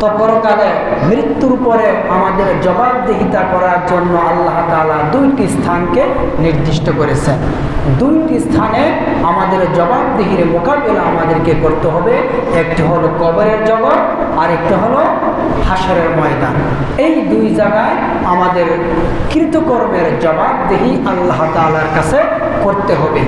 তো পরকালে মৃত্যুর পরে আমাদের জবাবদিহিতা করার জন্য আল্লাহ তাআলা দুইটি স্থানকে নির্দিষ্ট করেছেন। দুইটি স্থানে আমাদের জবাবদিহির মোকাবিলা আমাদেরকে করতে হবে। একটি হলো কবরের জগৎ আর একটি হলো হাসরের ময়দান। এই দুই জায়গায় আমাদের কৃতকর্মের জবাবদিহি আল্লাহ তালার কাছে করতে হবে।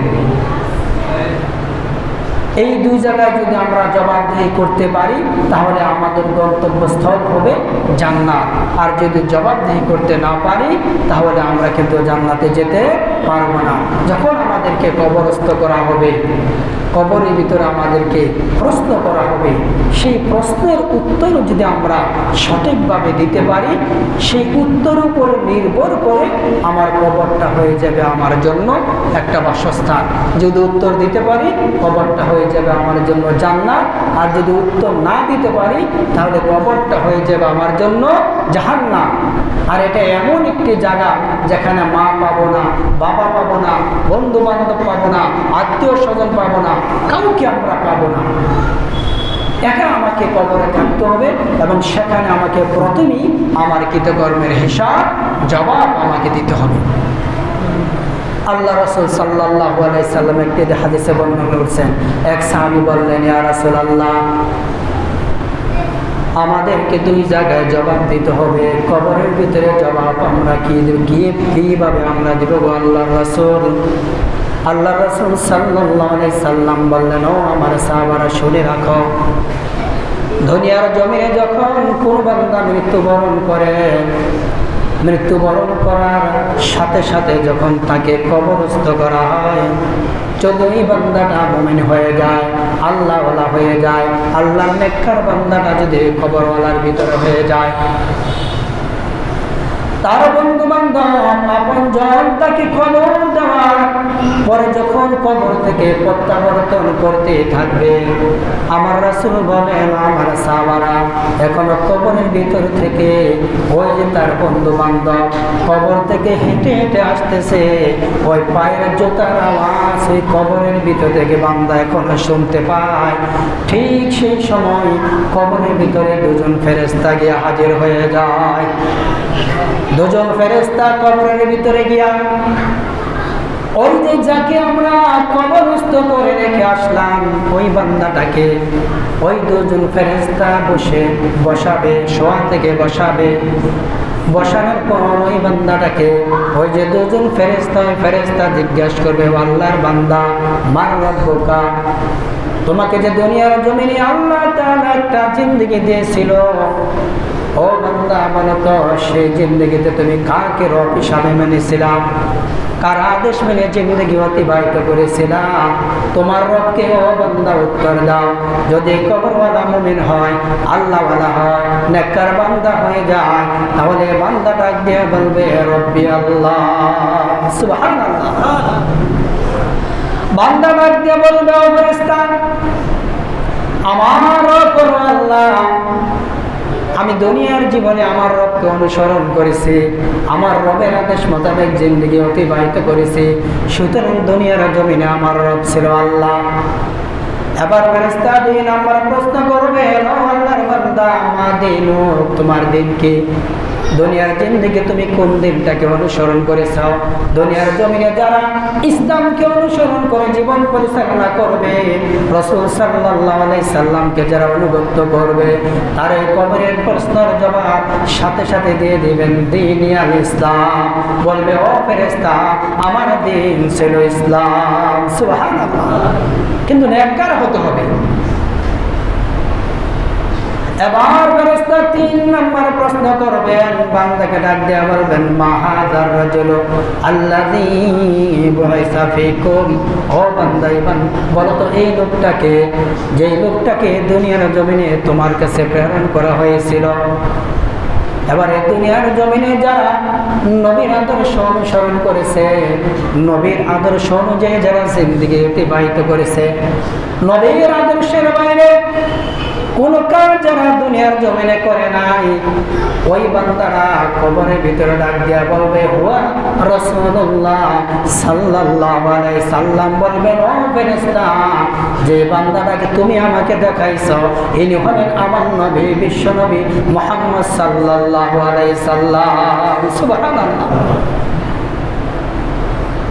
এই দুই জায়গায় যদি আমরা জবাবদিহি করতে পারি, তাহলে আমাদের গন্তব্যস্থল হবে জান্নাত। আর যদি জবাবদিহি করতে না পারি, তাহলে আমরা কিন্তু জান্নাতে যেতে পারব না। যখন আমাদেরকে কবরস্থ করা হবে, কবরের ভিতরে আমাদেরকে প্রশ্ন করা হবে, সেই প্রশ্নের উত্তর যদি আমরা সঠিকভাবে দিতে পারি, সেই উত্তর উপর নির্ভর করে আমার কবরটা হয়ে যাবে আমার জন্য একটা বাসস্থান। যদি উত্তর দিতে পারি, কবরটা হয়ে যাবে আমার জন্য জান্নাত। আর যদি উত্তর না দিতে পারি, তাহলে কবরটা হয়ে যাবে আমার জন্য জাহান্নাম। আর এটা এমন একটি জায়গা যেখানে মা পাবো না, বাবা পাবো না বন্ধু বান্ধব পাবো না আত্মীয় স্বজন পাবো না, কাউকে আমরা পাবো না। একা আমাকে কবরে থাকতে হবে এবং সেখানে আমাকে প্রথমেই আমার কৃতকর্মের হিসাব, জবাব আমাকে দিতে হবে। আল্লাহ রসুল সাল্লাহ আলাইসাল্লাম একটি হাদিসে বর্ণনা করছেন। এক সাহাবি বললেন, ইয়া রাসুল আল্লাহ আমাদেরকে দুই জায়গায় জবাব দিতে হবে। কবরের ভিতরে জবাব আমরা কি কীভাবে আমরা দিব আল্লাহ রসুল? আল্লাহ রসুল সাল্লাহ সাল্লাম বললেন, ও আমার সাহাবারা, শুনে রাখো। দুনিয়ার জমিনে যখন কোন বান্দা মৃত্যুবরণ করে মৃত্যুবরণ করার সাথে সাথে যখন তাকে কবরস্থ করা হয় চোদ্দই বান্দাটা মোমেন হয়ে যায়, আল্লাহওয়ালা হয়ে যায় আল্লাহ নেককার বান্দাটা যদি কবরওয়ালার ভিতরে হয়ে যায় তার বন্ধু বান্ধব তাকে পরে যখন কবর থেকে প্রত্যাবর্তন করতে থাকবে, আমার রাসুল বলেন, আমার সাবারা এখনও কবরের ভিতর থেকে ওই যে তার বন্ধু বান্ধব কবর থেকে হেঁটে হেঁটে আসতেছে, ওই পায়ের জোতার আওয়াজ ওই কবরের ভিতর থেকে বান্দা এখনও শুনতে পায়। ঠিক সেই সময় কবরের ভিতরে দুজন ফেরেস্তা গিয়ে হাজির হয়ে যায়। দুজন ফেরেস্তা কবরের ভিতরে গিয়া ওই যে যাকে আমরা কবরস্থ করে রেখে আসলাম, ওই বান্দাটাকে ওই দুজন ফেরেস্তা বসে বসাবে শোয়া থেকে বসাবে। বসানোর পর ওই বান্দাটাকে ওই যে দুজন ফেরেস্তা ওই ফেরেস্তা জিজ্ঞাসা করবে, "ও আল্লাহর বান্দা, মার রব্বকা, তোমাকে যে দুনিয়ার জমিনে আল্লাহ তাআলা একটা জিন্দগি দিয়েছিল ও বান্দা, বলো তো, সেই জিন্দগিতে তুমি কাকে রব হিসাবে মেনেছিলাম কার আদেশ মেনে জিন্দগি অতিবাহিত করেছিলাম তোমার রবকে, ও বান্দা, উত্তর দাও। যদি কবরওয়ালা মুমিন হয়, আল্লাহওয়ালা হয়, নেককার বান্দা হয়ে যায়, তাহলে বান্দা ডাক দিয়ে বলবে রব্বি আল্লাহ। সুবহানাল্লাহ। বান্দা ডাক বলবে, ও আমার আল্লাহ। আমি দুনিয়ার জীবনে আমার রবকে অনুসরণ করেছি। আমার রবের আদেশ মোতাবেক জিন্দগি অতিবাহিত করেছি। সুতরাং দুনিয়ার জমিনে আমার রব ছিল আল্লাহ। এবার দিন আমার প্রশ্ন করবে তোমার দিন কি দুনিয়ার জিন্দিগি তুমি কোন দিনটাকে অনুসরণ করেছ দুনিয়ার জমিনে যারা ইসলামকে অনুসরণ করে জীবন পরিচালনা করবে, রসুল সাল্লাহ সাল্লামকে যারা অনুগত করবে, তার এই কবরের প্রশ্নের জবাব সাথে সাথে দিয়ে দিবেন, দিন ইসলাম। বলবে, ও ফেরেস্তা আমার দিন ছিল ইসলাম। কিন্তু নেককার হতে হবে। এবার ফেরেশতা তিন নম্বর প্রশ্ন করবেন, বান্দাকে ডাক দেয়া বলবেন মাহাজার রাজুল, আল্লাযী বুইসা ও বান্দা ইমান, বলো তো এই লোকটাকে, যেই লোকটাকে দুনিয়ার জমিনে তোমার কাছে প্রেরণ করা হয়েছিল। এবারে দুনিয়ার জমিনে যারা নবীর আদর্শ অনুসরণ করেছে, নবীর আদর্শ অনুযায়ী যারা জিন্দিগি অতিবাহিত করেছে, নবীর আদর্শের বাইরে কোন কাজ যারা দুনিয়ার জমিনে করে নাই, ওই বান্দারা কবরের ভিতরে ডাক দিয়া বলবে, হুয়া রসুল্লাহ সাল্লাল্লাহু আলাইহি সাল্লাম বলবেন ও ফেরেশতা, যে বান্দাটাকে তুমি আমাকে দেখাইছো, ইনি হলেন আমার নবী, বিশ্ব নবী মুহাম্মদ সাল্লাল্লাহু আলাইহি সাল্লাম। সুবহানাল্লাহ।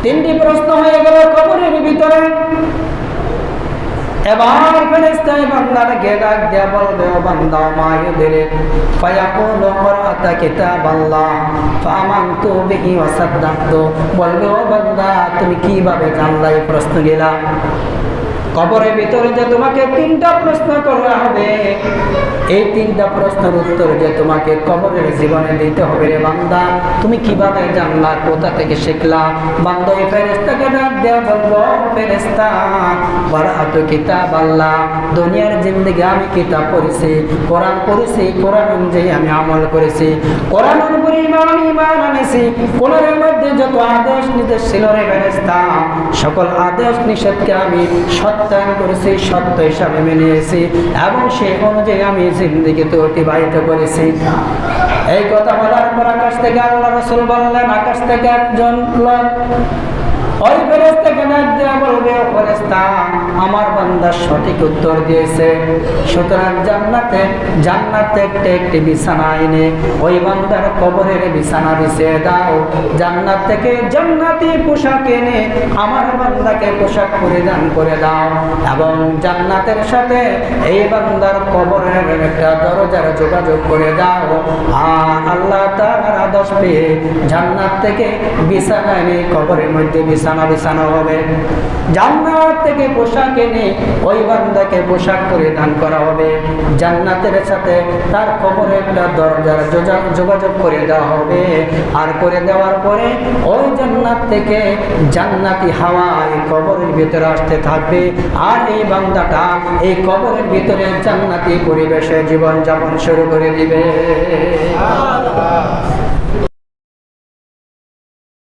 তিনটি প্রশ্ন হয়ে গেল কবরের ভিতরে। এবার ফেরেশতায় বান্দার ডাক দেয়া বলবে, ও বান্দা, মায়ুদের ফায়াকুলু করাতা কিতাবাল্লাহ ফামানতু বিহি ওয়া সাদ্দাকতু। বলবে, ও বান্দা, তুমি কীভাবে জানলা এই প্রশ্ন গেলা কবরের ভিতরে যে তোমাকে তিনটা প্রশ্ন করা হবে, এই তিনটা প্রশ্নের উত্তর যে তোমাকে কবরের জীবনে দিতে হবে রে বান্দা। তুমি কীভাবে জানলা, কোথা থেকে শিখলা? বান্দা, এই ফেরেস্তাকে ডাক দেওয়া বলব ফেরেস্তা বড় পড়াতো কিতাব আল্লাহ দুনিয়ার জিন্দগি আমি কিতাব পড়েছি, কোরআন পড়েছি, কোরআন অনুযায়ী আমি আমল করেছি। কোরআন উপরে ইমান ইমান আনেছি। কোরআনের মধ্যে যত আদেশ নির্দেশ ছিল রে ফেরেস্তা সকল আদেশ নিষেধকে আমি সত্যায়ন করেছি, সত্য হিসাবে মেনে এসেছি এবং সেই অনুযায়ী আমি জিন্দিগিতে অতিবাহিত করেছি। এই কথা বলার পর আকাশ থেকে আল্লাহ রসুল বললেন, আকাশ থেকে একজন লোক ওই দেওয়া বলবে আমার সঠিক উত্তর দিয়েছে। সুতরাং জান্নাতে জান্নাতে একটি একটি বিছানা আইনে ওই বান্দার কবরের বিছানা দাও। জান্নাত থেকে জান্নাতি পোশাক এনে আমার বান্দাকে পোশাক পরিধান করে দাও। এবং জান্নাতের সাথে এই বান্দার কবরের একটা দরজার যোগাযোগ করে দাও। আর আল্লাহ তাআলার আদেশ পেয়ে জান্নাত থেকে বিছানা এনে কবরের মধ্যে বিছানো হবে। জান্নাত থেকে পোশাক এনে ওই বান্দাকে পোশাক পরিধান করা হবে। জান্নাতের সাথে তার কবরে একটা দরজার যোগাযোগ করে দেওয়া হবে। আর করে দেওয়ার পরে ওই জান্নাত থেকে জান্নাতি হাওয়া এই কবরের ভিতরে আসতে থাকবে। আর এই বান্দাটা এই কবরের ভিতরে জান্নাতি পরিবেশে জীবনযাপন শুরু করে দিবে।